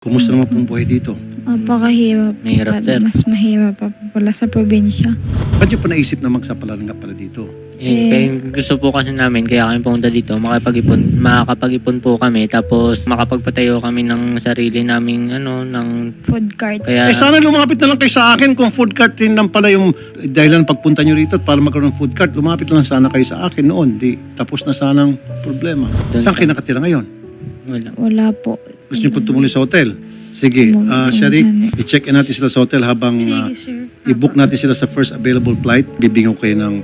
Kumusta naman pong buhay dito? Napakahirap. Mahirap, sir. Mas mahirap pa po pala sa probinsya. Ba't niyo pa naisip na magsapalaran nga pala dito? Eh, kaya gusto po kasi namin, kaya kami pumunta dito, makapag-ipon, makakapag-ipon po kami, tapos makapagpatayo kami ng sarili naming, ano, ng, Food cart. kaya, eh sana lumapit na lang kayo sa akin kung food cart din lang pala yung dahilan pagpunta niyo rito at para magkaroon ng food cart, lumapit na lang sana kayo sa akin noon. Di, tapos na sanang problema. Doon Saan sa- kayo nakatira ngayon? wala. Wala po. Gusto niyo po tumuloy sa hotel? Sige, uh, Sharik, i-check in natin sila sa hotel habang ah, i-book natin sila sa first available flight. Bibigyan ko kayo ng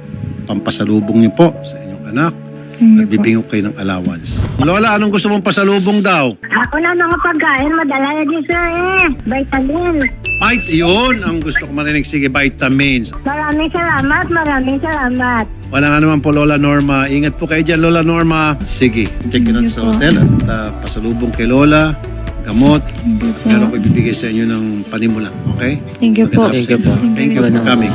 pampasalubong niyo po sa inyong anak at bibigyan ko kayo ng allowance. Lola, anong gusto mong pasalubong daw? Ako na mga pagkain, madala na din sir eh. Vitamin. Vit, yun ang gusto ko marinig. Sige, vitamins. Maraming salamat, maraming salamat. Wala nga naman po, Lola Norma. Ingat po kayo dyan, Lola Norma. Sige, check in natin sa hotel at ah, pasalubong kay Lola, gamot. Pero ko ibibigay sa inyo ng panimula. Okay? Thank you po. Thank you po. Thank you for coming.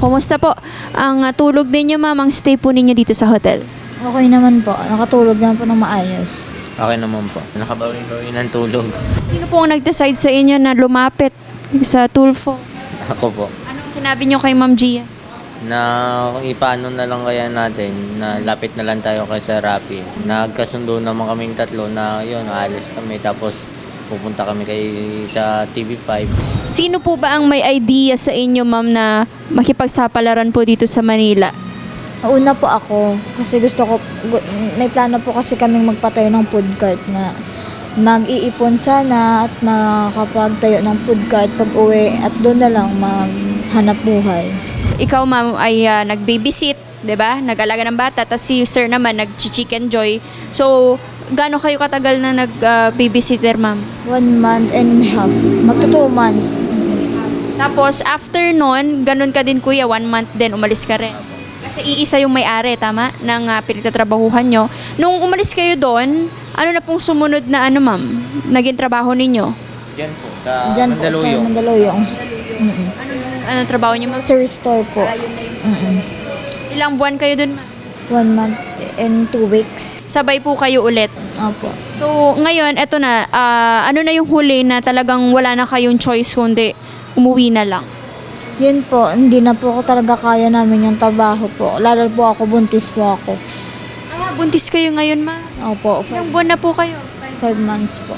Kumusta po ang uh, tulog ninyo, ma'am, ang stay po ninyo dito sa hotel? Okay naman po. Nakatulog naman po ng maayos. Okay naman po. Nakabawi-bawi ng tulog. Sino po ang nag-decide sa inyo na lumapit sa Tulfo? Ako po. Anong sinabi nyo kay Ma'am Gia? Na ipaano na lang kaya natin, na lapit na lang tayo kay Sir Rapi. Nagkasundo naman kaming tatlo na yun, aalis kami. Tapos pupunta kami kay sa TV5. Sino po ba ang may idea sa inyo, ma'am, na makipagsapalaran po dito sa Manila? Una po ako, kasi gusto ko, may plano po kasi kaming magpatayo ng food cart na mag-iipon sana at makakapagtayo ng food cart pag uwi at doon na lang maghanap buhay. Ikaw, ma'am, ay uh, nag-babysit, 'di ba? Nag-alaga ng bata, tapos si sir naman nag-chicken joy. So, gaano kayo katagal na nag-babysitter, ma'am? One month and a half. Magto two months. Tapos, after nun, ganun ka din kuya, one month din, umalis ka rin. Kasi iisa yung may-ari, tama? Ng uh, pinagtatrabahuhan nyo. Nung umalis kayo doon, ano na pong sumunod na ano ma'am, naging trabaho ninyo? Diyan po, sa Diyan po sa Mandaluyong. Mandaluyong. Mm-mm. Anong, anong trabaho niyo ma'am? Grocery store po. Mm-mm. Ilang buwan kayo doon ma'am? One month and two weeks. Sabay po kayo ulit. Opo. So, ngayon, eto na, ah, ano na yung huli na talagang wala na kayong choice kundi umuwi na lang? Yun po, hindi na po ako talaga kaya namin yung trabaho po. Lalo po ako, buntis po ako. Ah, buntis kayo ngayon ma'am. Opo, Ilang five, buwan na po kayo? five months po.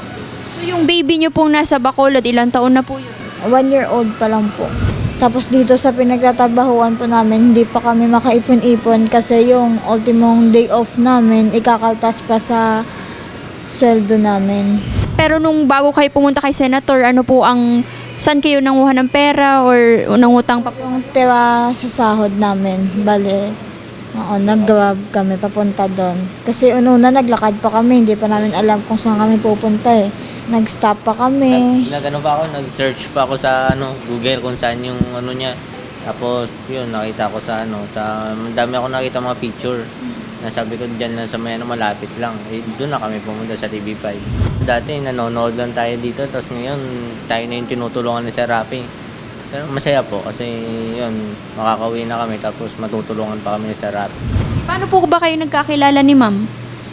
So, yung baby niyo pong nasa Bacolod, ilang taon na po yun? One year old pa lang po. Tapos dito sa pinagtatrabahuan po namin, hindi pa kami makaipon-ipon kasi yung ultimong day off namin, ikakaltas pa sa sweldo namin. Pero nung bago kayo pumunta kay Senator, ano po ang saan kayo nanguha ng pera or nangutang pa? Yung tewa sa sahod namin, bale, oo, nag-grab kami papunta doon. Kasi una naglakad pa kami, hindi pa namin alam kung saan kami pupunta eh. Nag-stop pa kami. Nag, nag ano pa ako, nag-search pa ako sa ano, Google kung saan yung ano niya. Tapos yun, nakita ko sa ano, sa ang dami ako nakita mga picture. Na sabi ko diyan lang sa may ano, malapit lang. Eh, doon na kami pumunta sa TV5. Dati nanonood lang tayo dito, tapos ngayon tayo na yung tinutulungan ni Sir Rafi. Pero masaya po kasi yun, makakauwi na kami tapos matutulungan pa kami ni Sir Rafi. Paano po ba kayo nagkakilala ni ma'am?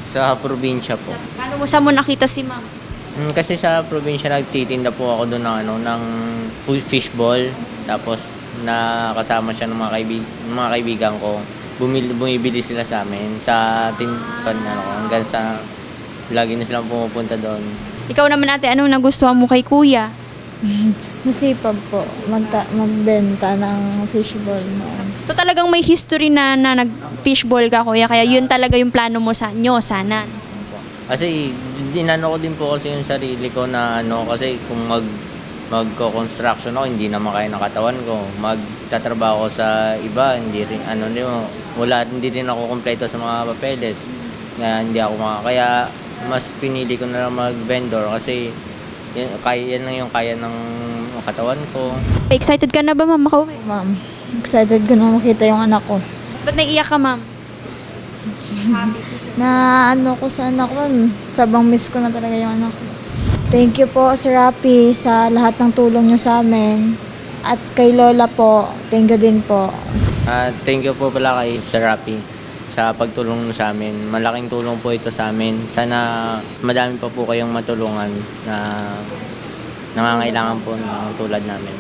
Sa probinsya po. Paano mo saan mo nakita si ma'am? Mm, kasi sa probinsya nagtitinda po ako doon ng ano ng fu- fishball tapos nakasama siya ng mga kaibig mga kaibigan ko. Bumili, bumibili sila sa amin sa tinpan ano ko hanggang sa lagi na silang pumupunta doon. Ikaw naman ate, anong nagustuhan mo kay kuya? Masipag po magta- magbenta ng fishball noon. So talagang may history na, na nag-fishball ka kuya, kaya yun talaga yung plano mo sa nyo, sana. Kasi dinano ko din po kasi yung sarili ko na ano kasi kung mag magko-construction ako hindi naman kaya ng katawan ko. Magtatrabaho sa iba, hindi rin ano din wala hindi din ako kumpleto sa mga papeles. Kaya hindi ako maka kaya mas pinili ko na lang mag-vendor kasi yan, kaya yan lang yung kaya ng katawan ko. Excited ka na ba ma'am makauwi? Ma'am, excited ko na makita yung anak ko. Ba't naiiyak ka ma'am? na ano ko sa anak ko, sabang miss ko na talaga yung anak ko. Thank you po, Sir Rapi, sa lahat ng tulong nyo sa amin. At kay Lola po, thank you din po. Ah, thank you po pala kay Sir Rapi sa pagtulong sa amin. Malaking tulong po ito sa amin. Sana madami pa po kayong matulungan na nangangailangan po ng tulad namin.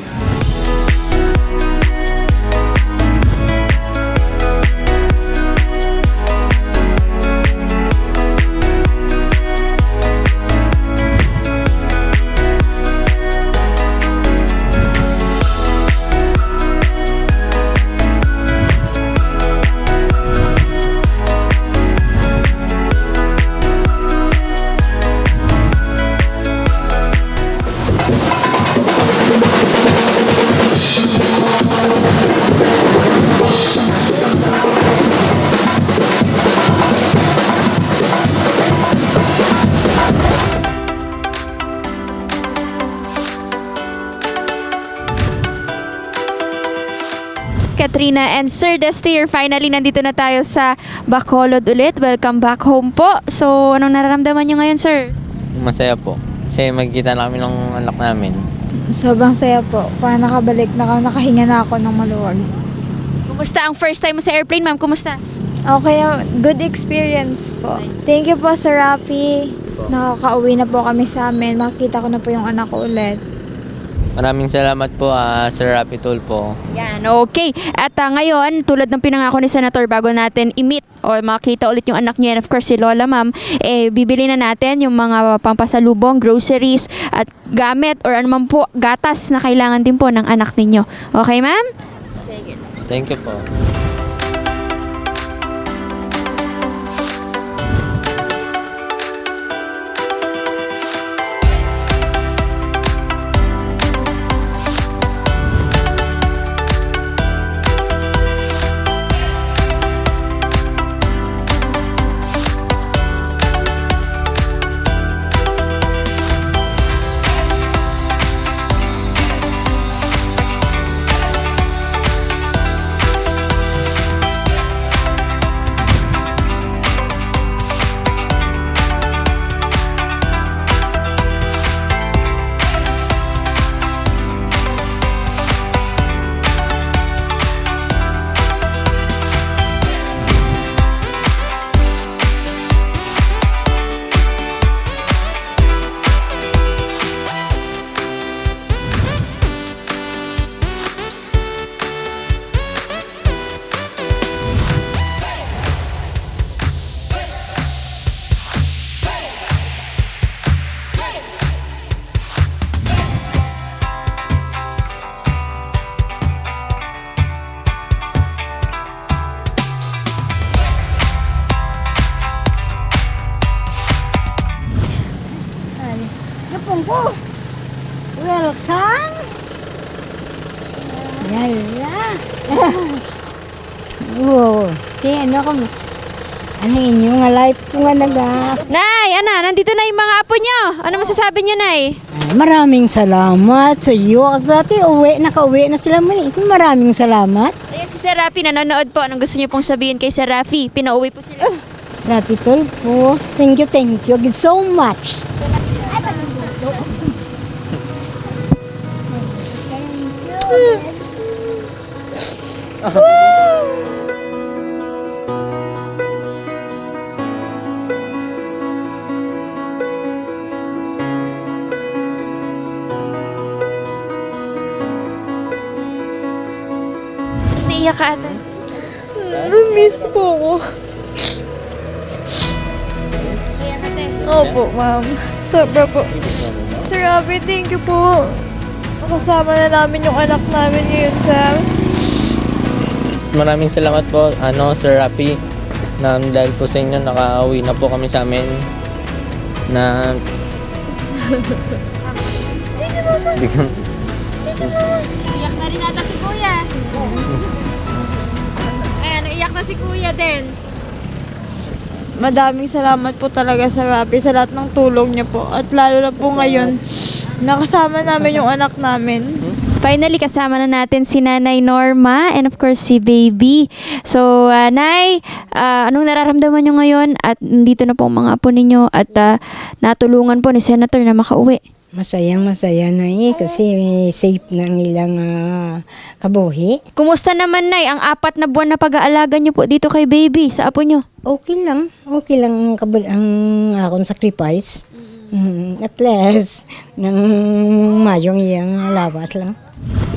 Katrina and Sir Destier, finally nandito na tayo sa Bacolod ulit. Welcome back home po. So, anong nararamdaman nyo ngayon, sir? Masaya po. Kasi magkita na kami ng anak namin. Sobrang saya po. Parang nakabalik, naka, nakahinga na ako ng maluwag. Kumusta ang first time mo sa airplane, ma'am? Kumusta? Okay na, good experience po. Thank you po, Sir Rafi. Nakakauwi na po kami sa amin. Makikita ko na po yung anak ko ulit. Maraming salamat po, ah, Sir Rapi Tulpo. Yan, okay. At ah, ngayon, tulad ng pinangako ni Senator, bago natin i-meet o makita ulit yung anak niya, and of course si Lola, ma'am, eh, bibili na natin yung mga pampasalubong, groceries, at gamit or anuman po, gatas na kailangan din po ng anak ninyo. Okay, ma'am? Sige. Thank you po. Naga. Nay, ana, nandito na yung mga apo nyo. Ano masasabi nyo, Nay? Ay, Maraming salamat sa iyo. At sa atin, uwi, nakauwi na sila muli. Maraming salamat. Ayan si Sir Rafi, nanonood po. Anong gusto niyo pong sabihin kay Sir Rafi? Pinauwi po sila. Rapitol po. Thank you, thank you so much. Naiyak ka ata. Miss po ko. Saya ka, te. Opo, ma'am. Sobra po. Sir Rafi, thank you po. Kasama na namin yung anak namin ngayon, sir. Maraming salamat po, ano, Sir Rapi, na dahil po sa inyo, nakauwi na po kami sa amin na... Hindi ko... Iyak na rin ata si Kuya. Na si Kuya din. Madaming salamat po talaga sa Rafi sa lahat ng tulong niya po. At lalo na po ngayon, nakasama namin yung anak namin. Finally, kasama na natin si Nanay Norma and of course si Baby. So, ah, Nay, ah, anong nararamdaman nyo ngayon? At nandito na po ang mga apo ninyo at ah, natulungan po ni Senator na makauwi. Masayang masaya na eh kasi safe na ang ilang ah, kabuhi. Kumusta naman, Nay, ang apat na buwan na pag-aalaga niyo po dito kay baby sa apo niyo? Okay lang. Okay lang ang, kabul- ang akong sacrifice. Mm, at least, nang mayong iyang lawas lang.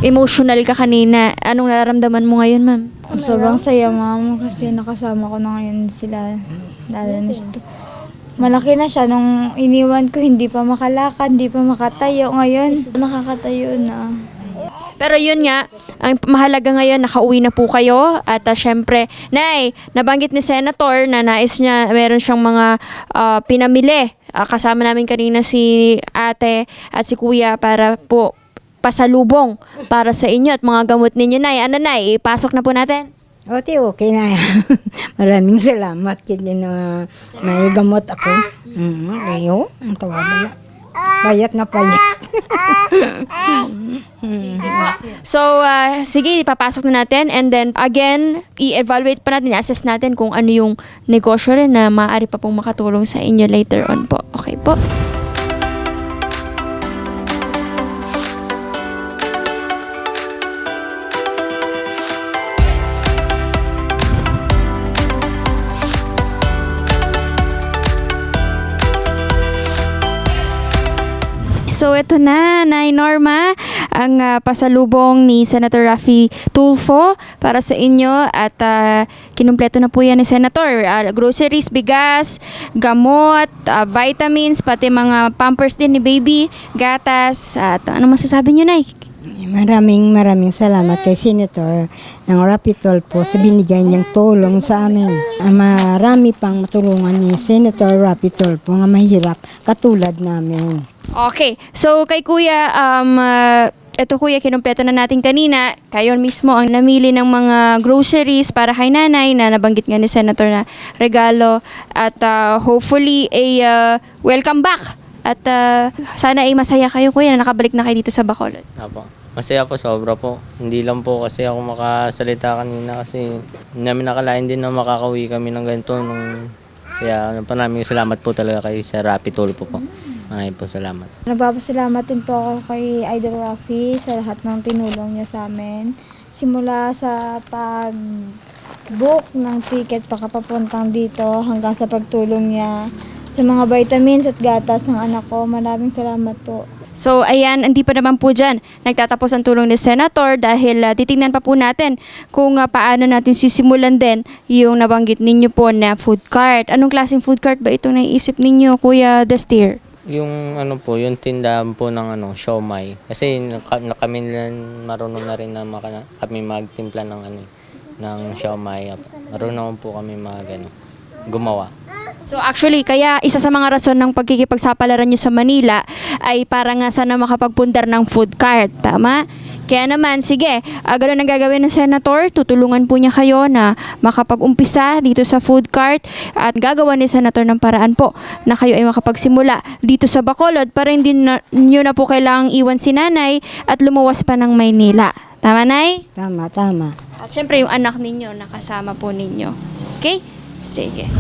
Emotional ka kanina. Anong nararamdaman mo ngayon, ma'am? Sobrang saya ma'am kasi nakasama ko na ngayon sila. Lalo na siya. Malaki na siya nung iniwan ko, hindi pa makalakad, hindi pa makatayo. Ngayon, nakakatayo na. Pero yun nga, ang mahalaga ngayon, nakauwi na po kayo. At ah, syempre, Nay, nabanggit ni Senator na nais niya, meron siyang mga ah, pinamili. Ah, kasama namin kanina si ate at si kuya para po pasalubong para sa inyo at mga gamot ninyo, Nay. Ano, Nay? Ipasok na po natin. Okay, okay na. Maraming salamat kasi na may gamot ako. Mm, ayo, ang tawa na. Payat na payat. So, ah, sige, ipapasok na natin. And then, again, i-evaluate pa natin, i-assess natin kung ano yung negosyo rin na maaari pa pong makatulong sa inyo later on po. Okay po. Ito na, Nay Norma, ang ah, pasalubong ni Senator Raffy Tulfo para sa inyo at uh, kinumpleto na po yan ni Senator. Ah, groceries, bigas, gamot, ah, vitamins, pati mga pampers din ni baby, gatas. At ano masasabi niyo, Nay? Maraming maraming salamat kay Senator ng Rapitol po sa binigay niyang tulong sa amin. Marami pang matulungan ni Senator Rapitol po nga mahirap katulad namin. Okay, so kay Kuya, um, ah, eto Kuya, kinumpleto na natin kanina. Kayo mismo ang namili ng mga groceries para kay nanay na nabanggit nga ni Senator na regalo. At ah, hopefully, a ah, welcome back. At ah, sana ay masaya kayo Kuya na nakabalik na kayo dito sa Bacolod. Apo. Masaya po, sobra po. Hindi lang po kasi ako makasalita kanina kasi hindi namin nakalain din na makakauwi kami ng ganito. Nung, kaya namin salamat po talaga kay Sir Rapi Tulpo po. Maraming po salamat. Nagpapasalamat din po ako kay Idol Rafi sa lahat ng tinulong niya sa amin. Simula sa pag-book ng ticket pakapapuntang dito hanggang sa pagtulong niya sa mga vitamins at gatas ng anak ko. Maraming salamat po. So ayan, hindi pa naman po dyan nagtatapos ang tulong ni Senator dahil ah, titingnan pa po natin kung ah, paano natin sisimulan din yung nabanggit ninyo po na food cart. Anong klaseng food cart ba itong naiisip ninyo, Kuya Destir? Yung ano po, yung tindahan po ng ano, siomay. Kasi naka, na kami lang marunong na rin na maka, kami magtimpla ng ano, ng siomay. Marunong po kami mag ano, gumawa. So actually, kaya isa sa mga rason ng pagkikipagsapalaran nyo sa Manila ay para nga sana makapagpundar ng food cart. Tama? Kaya naman, sige, uh, ganun ang gagawin ng Senator. Tutulungan po niya kayo na makapag-umpisa dito sa food cart at gagawa ni Senator ng paraan po na kayo ay makapagsimula dito sa Bacolod para hindi na, nyo na po kailangang iwan si nanay at lumuwas pa ng Maynila. Tama, Nay? Tama, tama. At syempre yung anak ninyo nakasama po ninyo. Okay? Sige.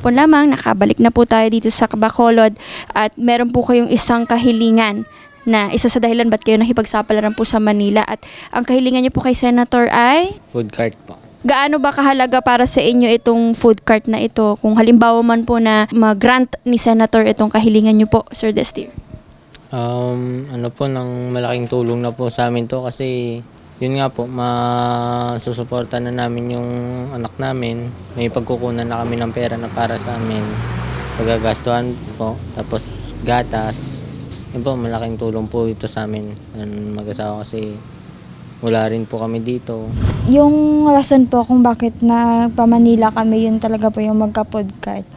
Kahapon lamang, nakabalik na po tayo dito sa Bacolod at meron po kayong isang kahilingan na isa sa dahilan ba't kayo nakipagsapalaran po sa Manila. At ang kahilingan niyo po kay Senator ay? Food cart po. gaano ba kahalaga para sa inyo itong food cart na ito? Kung halimbawa man po na mag-grant ni Senator itong kahilingan niyo po Sir Destir Um, ano po, nang malaking tulong na po sa amin to kasi yun nga po, masusuporta na namin yung anak namin. May pagkukunan na kami ng pera na para sa amin. Pagagastuhan po, tapos gatas. Yun po, malaking tulong po ito sa amin. Mag-asawa kasi wala rin po kami dito. Yung rason po kung bakit nagpa-Manila kami, yun talaga po yung magka-podcast.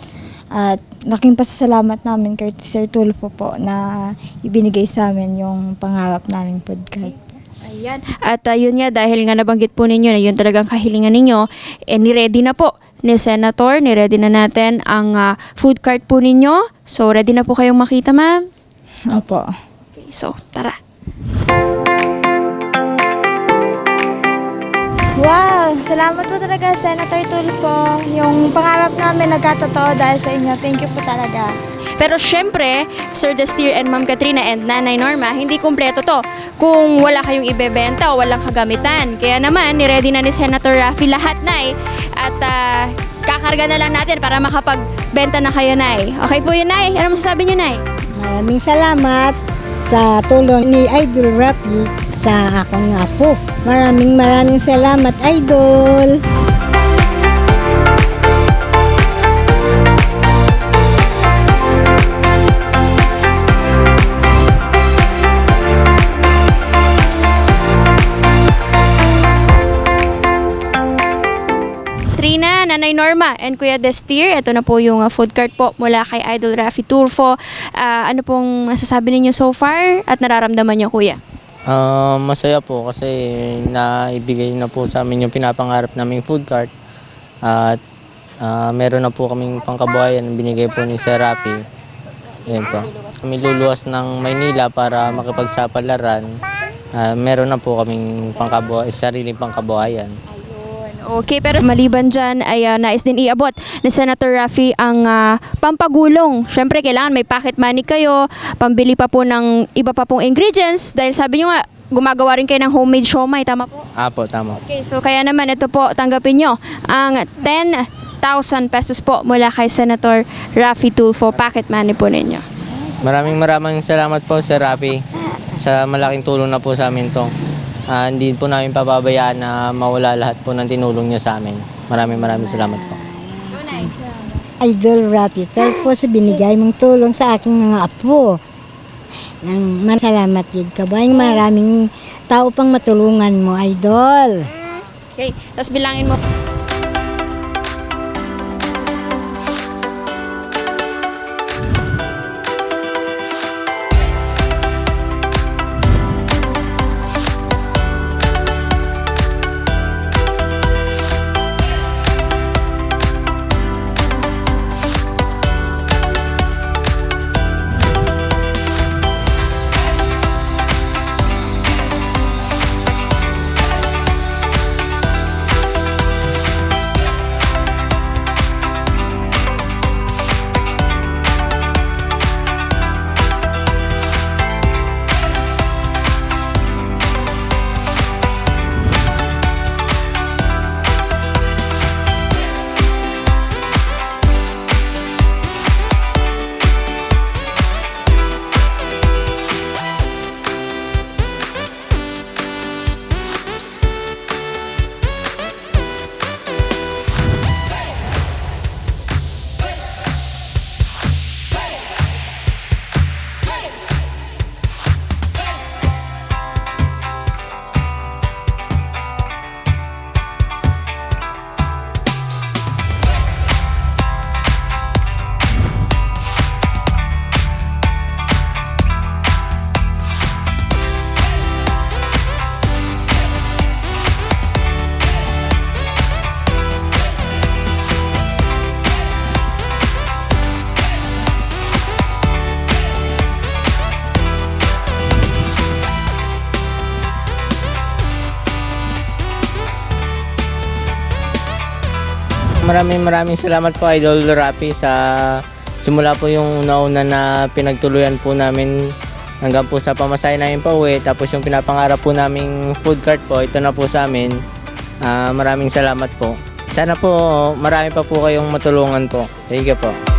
At laking pasasalamat namin kay Sir Tulfo po na ibinigay sa amin yung pangarap naming podcast. Ayan. At uh, yun nga, dahil nga nabanggit po ninyo na yun talagang kahilingan ninyo, eh ni-ready na po ni Senator, ni-ready na natin ang ah, food cart po ninyo. So, ready na po kayong makita, ma'am? Opo. Okay, so, tara. Wow! Salamat po talaga, Senator Tulfo. Yung pangarap namin nagkatotoo dahil sa inyo. Thank you po talaga. Pero syempre, Sir Destir and Ma'am Katrina and Nanay Norma, hindi kumpleto to kung wala kayong ibebenta o walang kagamitan. Kaya naman, ni-ready na ni Senator Raffy lahat, Nay. At ah, kakarga na lang natin para makapagbenta na kayo, Nay. Okay po yun, Nay? Ano masasabi niyo, Nay? Maraming salamat sa tulong ni Idol Rapi sa akong apo. Maraming maraming salamat, Idol! Norma, and Kuya Destir. Ito na po yung ah, food cart po mula kay Idol Raffy Tulfo. Ah, ano pong masasabi ninyo so far at nararamdaman niyo, Kuya? Ah, masaya po kasi naibigay na po sa amin yung pinapangarap naming food cart. At ah, meron na po kaming pangkabuhayan na binigay po ni Sir Rapi. Yan po. Kami luluwas ng Maynila para makipagsapalaran. Ah, meron na po kaming pangkabuhay, sariling pangkabuhayan. Okay, pero maliban dyan ay ah, nais din iabot ni Senator Raffy ang ah, pampagulong. Siyempre, kailangan may pocket money kayo, pambili pa po ng iba pa pong ingredients dahil sabi nyo nga, gumagawa rin kayo ng homemade siomay, tama po? Ah po, tama. Okay, so kaya naman ito po, tanggapin nyo ang 10,000 pesos po mula kay Senator Raffy Tulfo, pocket money po ninyo. Maraming maraming salamat po Sir Rapi sa malaking tulong na po sa amin to. Ah, hindi po namin pababayaan na mawala lahat po ng tinulong niya sa amin. Maraming maraming salamat po. Idol Rapi, po sa binigay mong tulong sa aking mga apo. Nang masalamat yun ka ba? Yung maraming tao pang matulungan mo, Idol. Okay, tapos bilangin mo. Maraming maraming salamat po Idol Rapi sa simula po yung nauna na pinagtuluyan po namin hanggang po sa pamasahe namin pa uwi. Tapos yung pinapangarap po naming food cart po, ito na po sa amin. Ah, maraming salamat po. Sana po marami pa po kayong matulungan po. Thank you po.